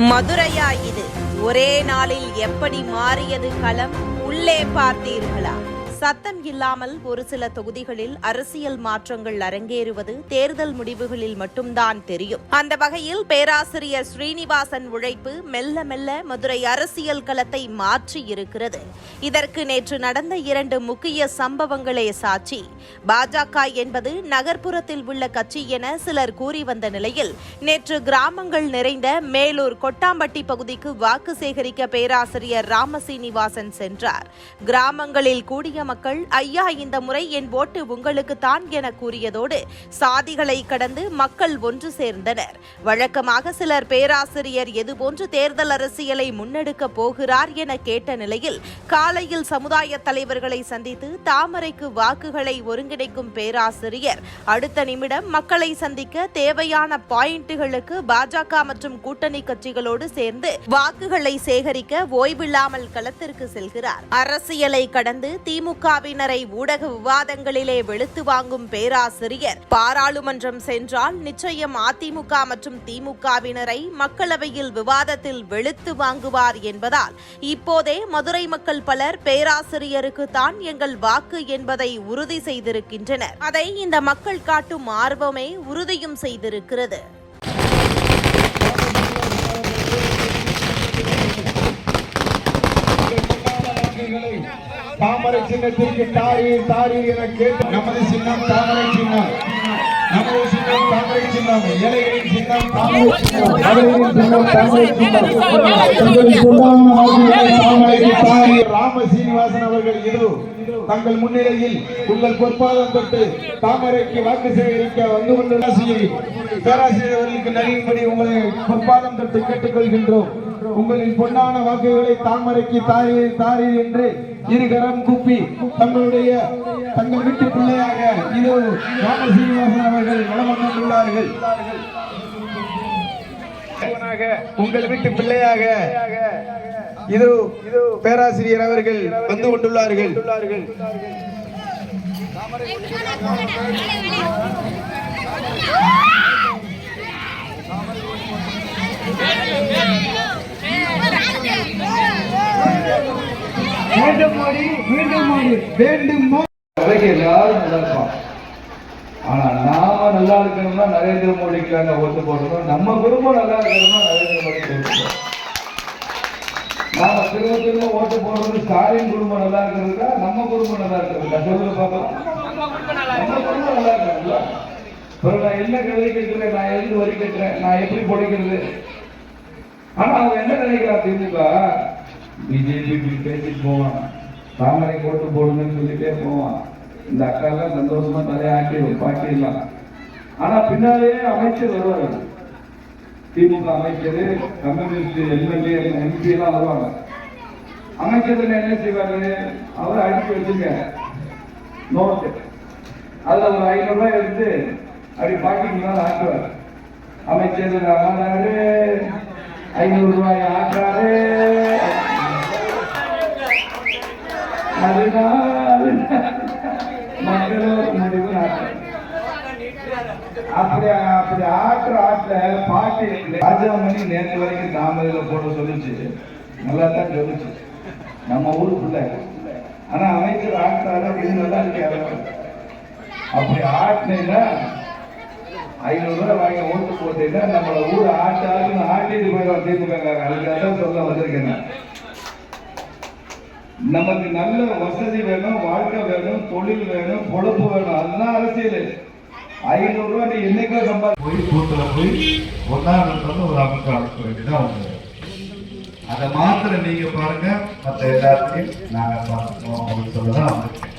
மதுரையா இது? ஒரே நாளில் எப்படி மாறியது களம்? உள்ளே பார்த்தீர்களா? சத்தம் இல்லாமல் ஒரு சில தொகுதிகளில் அரசியல் மாற்றங்கள் அரங்கேறுவது தேர்தல் முடிவுகளில் மட்டும்தான் தெரியும். அந்த வகையில் பேராசிரியர் ஸ்ரீனிவாசன் உழைப்பு மெல்ல மெல்ல மதுரை அரசியல் களத்தை மாற்றி இருக்கிறது. இதற்கு நேற்று நடந்த இரண்டு முக்கிய சம்பவங்களே சாட்சி. பாஜக என்பது நகர்ப்புறத்தில் உள்ள கட்சி என சிலர் கூறி வந்த நிலையில் நேற்று கிராமங்கள் நிறைந்த மேலூர் கொட்டாம்பட்டி பகுதிக்கு வாக்கு சேகரிக்க பேராசிரியர் ராமசீனிவாசன் சென்றார். கிராமங்களில் கூடிய மக்கள் ஐயா இந்த முறை என் ஓட்டு உங்களுக்கு தான் என கூறியதோடு சாதிகளை கடந்து மக்கள் ஒன்று சேர்ந்தனர். வழக்கமாக சிலர் பேராசிரியர் எதுபோன்று தேர்தல் அரசியலை முன்னெடுக்க போகிறார் என கேட்ட நிலையில் காலையில் சமுதாய தலைவர்களை சந்தித்து தாமரைக்கு வாக்குகளை ஒருங்கிணைக்கும் பேராசிரியர் அடுத்த நிமிடம் மக்களை சந்திக்க தேவையான பாயிண்டுகளுக்கு பாஜக மற்றும் கூட்டணி கட்சிகளோடு சேர்ந்து வாக்குகளை சேகரிக்க ஓய்வில்லாமல் களத்திற்கு செல்கிறார். அரசியலை கடந்து திமுக திமுகவினரை ஊடக விவாதங்களிலே வெளுத்து வாங்கும் பேராசிரியர். பாராளுமன்றம் சென்றால் நிச்சயம் அதிமுக மற்றும் திமுகவினரை மக்களவையில் விவாதத்தில் வெளுத்து வாங்குவார் என்பதால் இப்போதே மதுரை மக்கள் பலர் பேராசிரியருக்கு தான் எங்கள் வாக்கு என்பதை உறுதி செய்திருக்கின்றனர். அதை இந்த மக்கள் காட்டும் ஆர்வமே உறுதியும் செய்திருக்கிறது. தாமரை சின்னத்திற்கு தாரீர் தாரீர் என கேட்டு நமது சின்னம் தாமரை சின்னம். நமது சின்னம் தாமரை சின்னம். இலைகளின் சின்னம் தாமரை சின்னம். தங்கள் ராம சீனிவாசன் அவர்கள் இதோ தங்கள் முன்னிலையில் உங்கள் பொற்பாதம் தொட்டு தாமரைக்கு வாக்கு சேகரிக்க வந்து கொண்டுள்ள ஆசிரியை பேராசிரியர் அவர்களுக்கு உங்களை பொற்பாதம் தொட்டு கேட்டுக்கொள்கின்றோம். உங்களின் பொன்னான வாக்குகளை தாமரைக்கு தாரி தாரி என்று இருகரம் கூப்பி தங்களுடைய தங்கள் வீட்டு பிள்ளையாக இது ராம சீனிவாசன் அவர்கள் வளம் வந்துள்ளார்கள் உங்கள் வீட்டு பிள்ளையாக இது இது பேராசிரியர் அவர்கள் வந்து கொண்டுள்ளார்கள். மீண்டும் மீண்டும் வேண்டும் எல்லாரும் நல்லா இருப்பான் ஆனா நாம நல்லா இருக்கணும்னா நரேந்திர மோடிக்கு நாங்க ஓட்டு போடணும். நம்ம குடும்பம் நல்லா இருக்கணும்னா நரேந்திர மோடிக்கு ஓட்டு நாம திரும்ப திரும்ப ஓட்டு போடுறது ஸ்டாலின் குடும்பம் நல்லா இருக்கிறதுக்கா நம்ம குடும்பம் நல்லா இருக்கிறதுக்கா சொல்லுங்க பார்க்கலாம் நம்ம குடும்பம் நல்லா இருக்கிறதுல பிறகு நான் என்ன கல்வி கேட்கிறேன்? நான் எதுக்கு வரி கட்டுறேன் நான் எப்படி பிடிக்கிறது ஆனா அவங்க என்ன நினைக்கிறா திமுக பிஜேபி இப்படி பேசிட்டு போவான். தாமரை ஓட்டு போடுங்கன்னு சொல்லிட்டே போவான். இந்த அக்கா எல்லாம் சந்தோஷமா தலையாட்டி பாட்டிடலாம் ஆனா பின்னாலே அமைச்சர் வருவாங்க திமுக அமைச்சர் கம்யூனிஸ்ட் எம்எல்ஏ எம்பி எல்லாம் வருவாங்க. அமைச்சர் என்ன செய்வாரு? அவரை அடிச்சு வச்சுங்க. நோட்டு. அதுல ஒரு ஐநூறு ரூபாய் எடுத்து அப்படி பாட்டிக்கு மேல ஆட்டுவார் அமைச்சர் ஆனாரு ஐநூறு ரூபாய் ஆக்குறாரு. அதனால மக்களோட முடிவு அப்படி அப்படி ஆட்டுற ஆட்டுல பாட்டு ராஜாமணி நேற்று வரைக்கும் தாமரையில போட சொல்லிச்சு. நல்லா தான் சொல்லிச்சு. நம்ம ஊருக்குள்ள ஆனா அமைச்சர் ஆட்டுறாரு அப்படின்னு நல்லா இருக்கு அப்படி ஆட்டினா ஐநூறு ரூபாய் வாங்கி ஓட்டு போட்டீங்கன்னா நம்மள ஊர் ஆட்டாருன்னு ஆட்டிட்டு போயிடும் திமுக அதுக்காக சொல்ல வந்திருக்கேன் நமக்கு நல்ல வசதி வேணும் வாழ்க்கை வேணும் தொழில் வேணும் பொழப்பு வேணும். அதுதான் அரசியல். ஐநூறு ரூபாய் நீ என்னைக்கோ சம்பாதி போய் கூத்துல போய் ஒன்னாம் ஒரு அமைப்பு அழைக்க வேண்டியதான் ஒண்ணு அதை மாத்திரம் நீங்க பாருங்க மத்த எல்லாத்தையும் நாங்க பார்த்துக்கோம் அப்படின்னு சொல்லதான் வந்திருக்கேன்